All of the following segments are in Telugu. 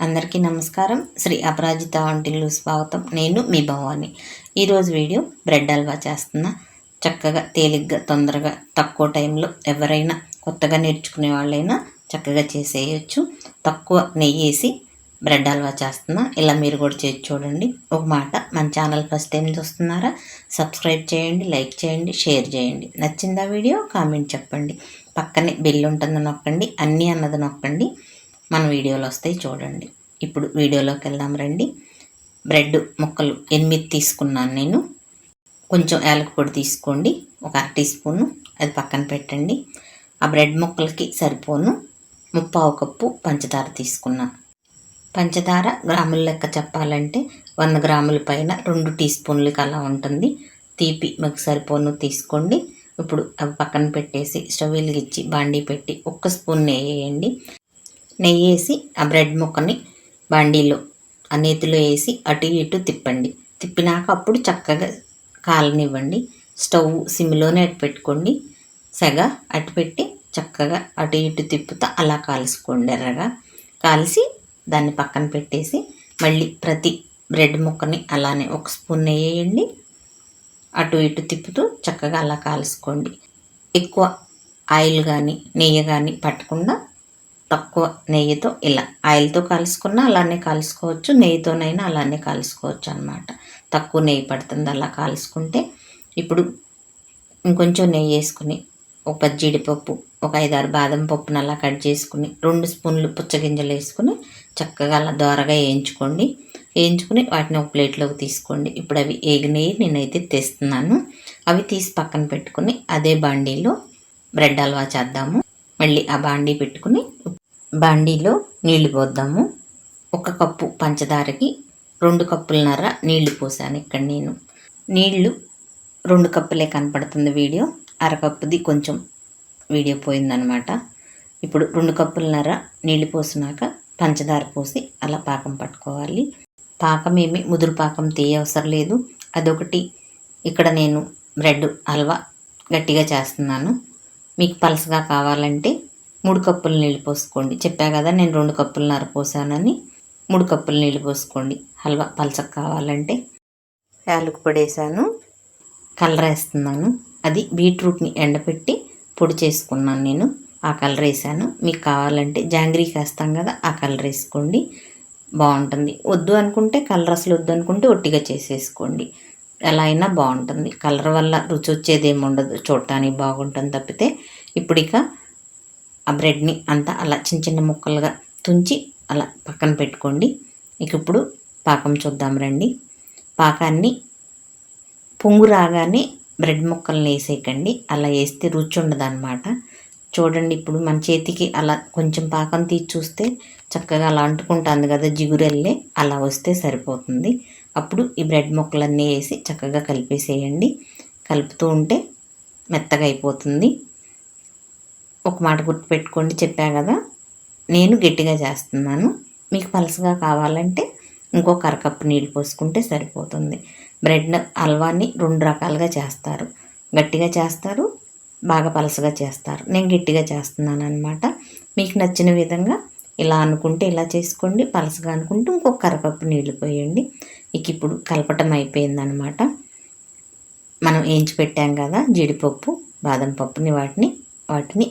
అందరికీ నమస్కారం. శ్రీ అపరాజిత వంటిల్లు స్వాగతం. నేను మీ భవాని. ఈరోజు వీడియో బ్రెడ్ హల్వా చేస్తున్నా. చక్కగా తేలిగ్గా తొందరగా తక్కువ టైంలో ఎవరైనా కొత్తగా నేర్చుకునే వాళ్ళైనా చక్కగా చేసేయచ్చు. తక్కువ నెయ్యి వేసి బ్రెడ్ హల్వా చేస్తున్నా. ఇలా మీరు కూడా చేసి చూడండి. ఒక మాట మన ఛానల్ ఫస్ట్ టైం చూస్తున్నారా? సబ్స్క్రైబ్ చేయండి లైక్ చేయండి షేర్ చేయండి. నచ్చిందా వీడియో కామెంట్ చెప్పండి. పక్కనే బెల్ ఉంటుంది నొక్కండి అన్నీ అన్నది నొక్కండి. మన వీడియోలు వస్తాయి చూడండి. ఇప్పుడు వీడియోలోకి వెళ్దాం రండి. బ్రెడ్ ముక్కలు ఎనిమిది తీసుకున్నాను నేను. కొంచెం యాలక పొడి తీసుకోండి. ఒక అర టీ స్పూను. అది పక్కన పెట్టండి. ఆ బ్రెడ్ ముక్కలకి సరిపోను. ముప్పావు కప్పు పంచదార తీసుకున్నాను పంచదార గ్రాముల లెక్క చెప్పాలంటే వంద గ్రాముల పైన రెండు టీ స్పూన్లకి అలా ఉంటుంది. తీపి మీకు సరిపోను తీసుకోండి. ఇప్పుడు అవి పక్కన పెట్టేసి స్టవ్ వెలిగించి బాండీ పెట్టి ఒక్క స్పూన్ నెయ్యి వేయండి. నెయ్యి వేసి ఆ బ్రెడ్ ముక్కని బండిలో ఆ నేతిలో వేసి అటు ఇటు తిప్పండి. తిప్పినాక అప్పుడు చక్కగా కాలనివ్వండి. స్టవ్ సిమ్లోనే అటు పెట్టుకోండి. సెగ అటు పెట్టి చక్కగా అటు ఇటు తిప్పుతా అలా కాల్చుకోండి ఎర్రగా. కాల్చి దాన్ని పక్కన పెట్టేసి మళ్ళీ ప్రతి బ్రెడ్ ముక్కని అలానే ఒక స్పూన్ వేయండి అటు ఇటు తిప్పుతూ చక్కగా అలా కాల్చుకోండి. ఎక్కువ ఆయిల్ కానీ నెయ్యి కానీ పట్టకుండా తక్కువ నెయ్యితో ఇలా ఆయిల్తో కలుసుకున్నా అలానే కలుసుకోవచ్చు నెయ్యితోనైనా అలానే కలుసుకోవచ్చు అనమాట తక్కువ నెయ్యి పడుతుంది అలా కాల్చుకుంటే. ఇప్పుడు ఇంకొంచెం నెయ్యి వేసుకుని ఒక పది జీడిపప్పు ఒక ఐదారు బాదం పప్పును అలా కట్ చేసుకుని రెండు స్పూన్లు పుచ్చగింజలు వేసుకుని చక్కగా అలా దోరగా వేయించుకోండి. వేయించుకుని వాటిని ఒక ప్లేట్లోకి తీసుకోండి. ఇప్పుడు అవి ఏగినవి నేనైతే తెస్తున్నాను. అవి తీసి పక్కన పెట్టుకుని అదే బాండీలో బ్రెడ్ హల్వా చేద్దాము. మళ్ళీ ఆ బాండీ పెట్టుకుని బాండీలో నీళ్ళు పోద్దాము. ఒక కప్పు పంచదారకి రెండు కప్పులన్నర నీళ్ళు పోసాను ఇక్కడ నేను. నీళ్ళు రెండు కప్పులే కనపడుతుంది వీడియో. అరకప్పుది కొంచెం వీడియో పోయిందనమాట ఇప్పుడు రెండు కప్పులన్నర నీళ్ళు పోసినాక పంచదార పోసి అలా పాకం పట్టుకోవాలి. పాకం ఏమి ముదురు పాకం తీయ అవసరం లేదు. అదొకటి ఇక్కడ నేను బ్రెడ్ హల్వా గట్టిగా చేస్తున్నాను. మీకు పలసగా కావాలంటే మూడు కప్పులు నీళ్ళు పోసుకోండి. చెప్పా కదా నేను రెండు కప్పులన్నర పోసానని. మూడు కప్పులు నీళ్ళు పోసుకోండి. హల్వా పలసగా కావాలంటే. యాలకు పొడేసాను కలర్ వేస్తున్నాను. అది బీట్రూట్ని ఎండపెట్టి పొడి చేసుకున్నాను నేను. ఆ కలర్ వేసాను. మీకు కావాలంటే జాంగ్రీకి వేస్తాం కదా ఆ కలర్ వేసుకోండి. బాగుంటుంది. వద్దు అనుకుంటే కలర్ అసలు వద్దు అనుకుంటే ఒట్టిగా చేసేసుకోండి. ఎలా అయినా బాగుంటుంది. కలర్ వల్ల రుచి వచ్చేది ఏమి ఉండదు. చూడటానికి బాగుంటుంది తప్పితే. ఇప్పుడు ఇక ఆ బ్రెడ్ని అంతా అలా చిన్న చిన్న ముక్కలుగా తుంచి అలా పక్కన పెట్టుకోండి. ఇక ఇప్పుడు పాకం చూద్దాం రండి. పాకాన్ని పొంగు రాగానే బ్రెడ్ ముక్కల్ని వేసేయకండి. అలా వేస్తే రుచి ఉండదు అనమాట చూడండి ఇప్పుడు మన చేతికి అలా కొంచెం పాకం తీసి చూస్తే చక్కగా అలా అంటుకుంటుంది కదా జిగురెల్లే అలా వస్తే సరిపోతుంది. అప్పుడు ఈ బ్రెడ్ ముక్కలన్నీ వేసి చక్కగా కలిపేసేయండి. కలుపుతూ ఉంటే మెత్తగా అయిపోతుంది. ఒక మాట గుర్తుపెట్టుకోండి. చెప్పా కదా నేను గట్టిగా చేస్తున్నాను. మీకు పలసగా కావాలంటే ఇంకొక అరకప్పు నీళ్ళు పోసుకుంటే సరిపోతుంది. బ్రెడ్ హల్వాని రెండు రకాలుగా చేస్తారు. గట్టిగా చేస్తారు బాగా పలసగా చేస్తారు. నేను గట్టిగా చేస్తున్నాను అనమాట మీకు నచ్చిన విధంగా ఇలా అనుకుంటే ఇలా చేసుకోండి పలసగా అనుకుంటే ఇంకొక కరపప్పు నీళ్ళు పోయండి. ఇక ఇప్పుడు కలపటం అయిపోయిందనమాట మనం వేయించి పెట్టాం కదా జీడిపప్పు బాదం పప్పుని వాటిని వాటిని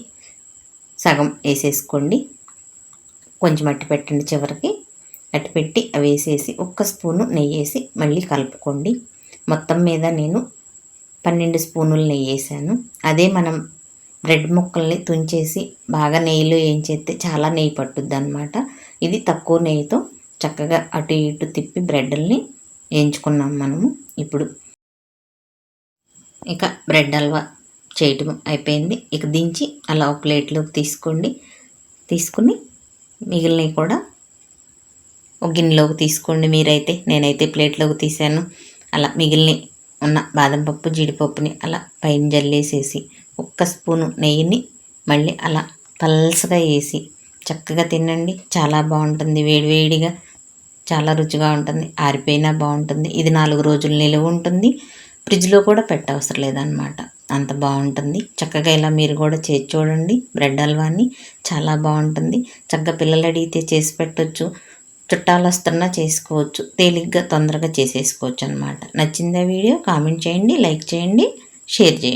సగం వేసేసుకోండి. కొంచెం అట్టి పెట్టండి చివరికి. అట్టి పెట్టి అవి వేసేసి ఒక్క స్పూను నెయ్యి వేసి మళ్ళీ కలుపుకోండి. మొత్తం మీద నేను పన్నెండు స్పూనులు నెయ్యి వేసాను. అదే మనం బ్రెడ్ ముక్కల్ని తుంచేసి బాగా నెయ్యిలో వేయించేస్తే చాలా నెయ్యి పట్టుద్ది అనమాట ఇది తక్కువ నెయ్యితో చక్కగా అటు ఇటు తిప్పి బ్రెడ్ని వేయించుకున్నాం మనము. ఇప్పుడు ఇక బ్రెడ్ హల్వా చేయటం అయిపోయింది. ఇక దించి అలా ఒక ప్లేట్లోకి తీసుకోండి. తీసుకుని మిగిలినవి కూడా ఒక గిన్నెలోకి తీసుకోండి మీరైతే. నేనైతే ప్లేట్లోకి తీసాను అలా మిగిలిన ఉన్న బాదం పప్పు జీడిపప్పుని అలా పైన జల్లేసేసి ఒక్క స్పూను నెయ్యిని మళ్ళీ అలా పల్సగా వేసి చక్కగా తినండి. చాలా బాగుంటుంది. వేడివేడిగా చాలా రుచిగా ఉంటుంది. ఆరిపోయినా బాగుంటుంది. ఇది నాలుగు రోజులు నిలువ ఉంటుంది. ఫ్రిడ్జ్లో కూడా పెట్టవసరం లేదనమాట అంత బాగుంటుంది చక్కగా ఇలా మీరు కూడా చేసి చూడండి. బ్రెడ్ హల్వాని చాలా బాగుంటుంది చక్కగా పిల్లలు అడిగితే చేసి పెట్టచ్చు. చుట్టాలు వస్తున్నా చేసుకోవచ్చు. తేలిగ్గా తొందరగా చేసేసుకోవచ్చు అనమాట నచ్చిందా వీడియో కామెంట్ చేయండి లైక్ చేయండి షేర్ చేయండి.